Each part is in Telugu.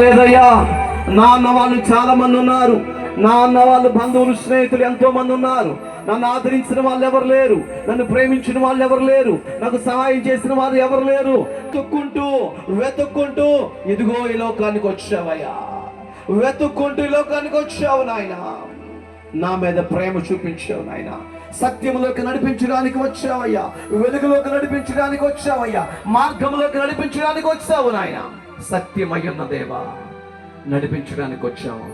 లేదయ్యా నా అన్న వాళ్ళు చాలా మంది ఉన్నారు. నా అన్న వాళ్ళు బంధువులు స్నేహితులు ఎంతో మంది ఉన్నారు. నన్ను ఆదరించిన వాళ్ళు ఎవరు లేరు. నన్ను ప్రేమించిన వాళ్ళు ఎవరు లేరు. నాకు సహాయం చేసిన వాళ్ళు ఎవరు లేరు. వెతుక్కుంటూ వెతుక్కుంటూ ఇదిగో ఈ లోకానికి వచ్చావయ్యా. వెతుక్కుంటూ ఈ లోకానికి వచ్చావు నాయన. నా మీద ప్రేమ చూపించావు నాయన. సత్యములోకి నడిపించడానికి వచ్చావయ్యా. వెలుగులోకి నడిపించడానికి వచ్చావయ్యా. మార్గంలోకి నడిపించడానికి వచ్చావు నాయన. సత్యమయ్యున్న దేవా నడిపించడానికి వచ్చాము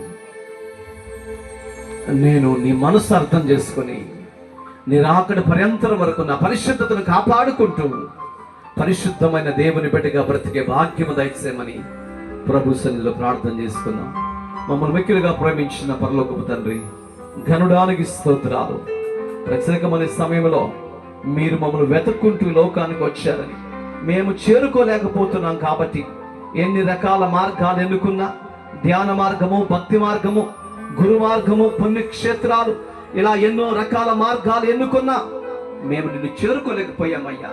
నేను నీ మనసు అర్థం చేసుకుని నీ రాకడ పర్యంతరం వరకు నా పరిశుద్ధతను కాపాడుకుంటూ పరిశుద్ధమైన దేవుని బిడ్డగా బ్రతికే భాగ్యము దయచేయమని ప్రభు సన్నిధిలో ప్రార్థన చేసుకున్నాం మమ్మల్ని మిక్కిలుగా ప్రేమించిన పరలోకపు తండ్రి ఘనుడానికి స్తోత్రాలు. ప్రత్యేకమైన సమయంలో మీరు మమ్మల్ని వెతుక్కుంటూ లోకానికి వచ్చారని మేము చేరుకోలేకపోతున్నాం కాబట్టి ఎన్ని రకాల మార్గాలు ఎన్నుకున్నా? ధ్యాన మార్గము భక్తి మార్గము గురు మార్గము పుణ్యక్షేత్రాలు ఇలా ఎన్నో రకాల మార్గాలు ఎన్నుకున్నా మేము నిన్ను చేరుకోలేకపోయామయ్యా.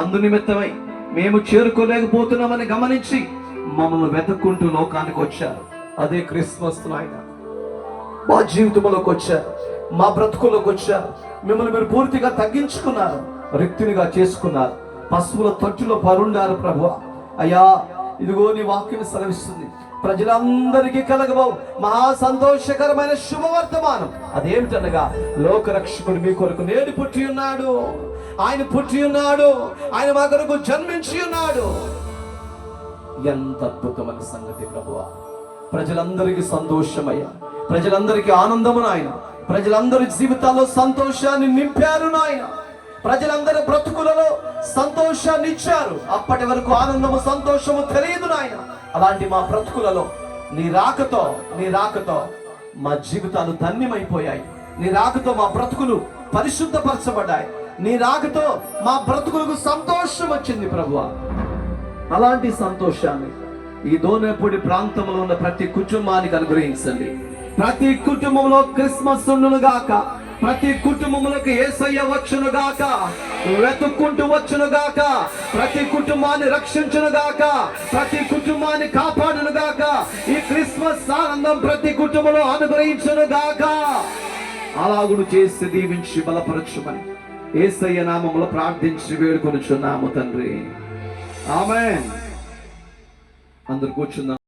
అందు నిమిత్తమై మేము చేరుకోలేకపోతున్నామని గమనించి మమ్మల్ని వెతుక్కుంటూ లోకానికి వచ్చారు. అదే క్రిస్మస్ నాయన. మా జీవితంలోకి వచ్చారు. మా బ్రతుకులోకి వచ్చారు. మిమ్మల్ని మీరు పూర్తిగా తగ్గించుకున్నారు. రిక్తునిగా చేసుకున్నారు. పశువుల తొట్టులో పరుండారు ప్రభు అయ్యా ఇదిగో నీ వాక్యం సెలవిస్తుంది. ప్రజలందరికీ కలగబోవు. మహా సంతోషకరమైన శుభవర్తమానం. అదేమిటనగా లోకరక్షకుడు మీ కొరకు నేడు పుట్టి ఉన్నాడు. ఆయన పుట్టి ఉన్నాడు. ఆయన మా కొరకు జన్మించి ఉన్నాడు. ఎంత అద్భుతమైన సంగతి ప్రభువా. ప్రజలందరికీ సంతోషమయ్యా. ప్రజలందరికీ ఆనందము నాయన. ప్రజలందరి జీవితాల్లో సంతోషాన్ని నింపారు నాయన. ప్రజలందరి బ్రతుకులలో సంతోషాన్ని ఇచ్చారు. అప్పటి వరకు ఆనందము సంతోషము తెలియదు నాయన. అలాంటి మా బ్రతుకులలో నీ రాకతో నీ రాకతో మా జీవితాలు ధన్యమైపోయాయి. నీ రాకతో మా బ్రతుకులు పరిశుద్ధపరచబడ్డాయి. నీ రాకతో మా బ్రతుకులకు సంతోషం వచ్చింది ప్రభు అలాంటి సంతోషాన్ని ఈ దోనపూడి ప్రాంతంలో ఉన్న ప్రతి కుటుంబానికి అనుగ్రహించండి. ప్రతి కుటుంబంలో క్రిస్మస్ ఉండును గాక ప్రతి కుటుంబములకు ఏసయ్య వచ్చును గాక వెతుక్కుంటూ వచ్చును గాక ప్రతి కుటుంబాన్ని రక్షించును గాక ప్రతి కుటుంబాన్ని కాపాడును గాక ఈ క్రిస్మస్ ఆనందం ప్రతి కుటుంబంలో అనుగ్రహించును గాక అలాగుడు చేసి దీవించి బలపరచుమని ఏసయ్య నామములో ప్రార్థించి వేడుకొనుచున్నాము తండ్రి. ఆమె అందరు కూర్చుందాం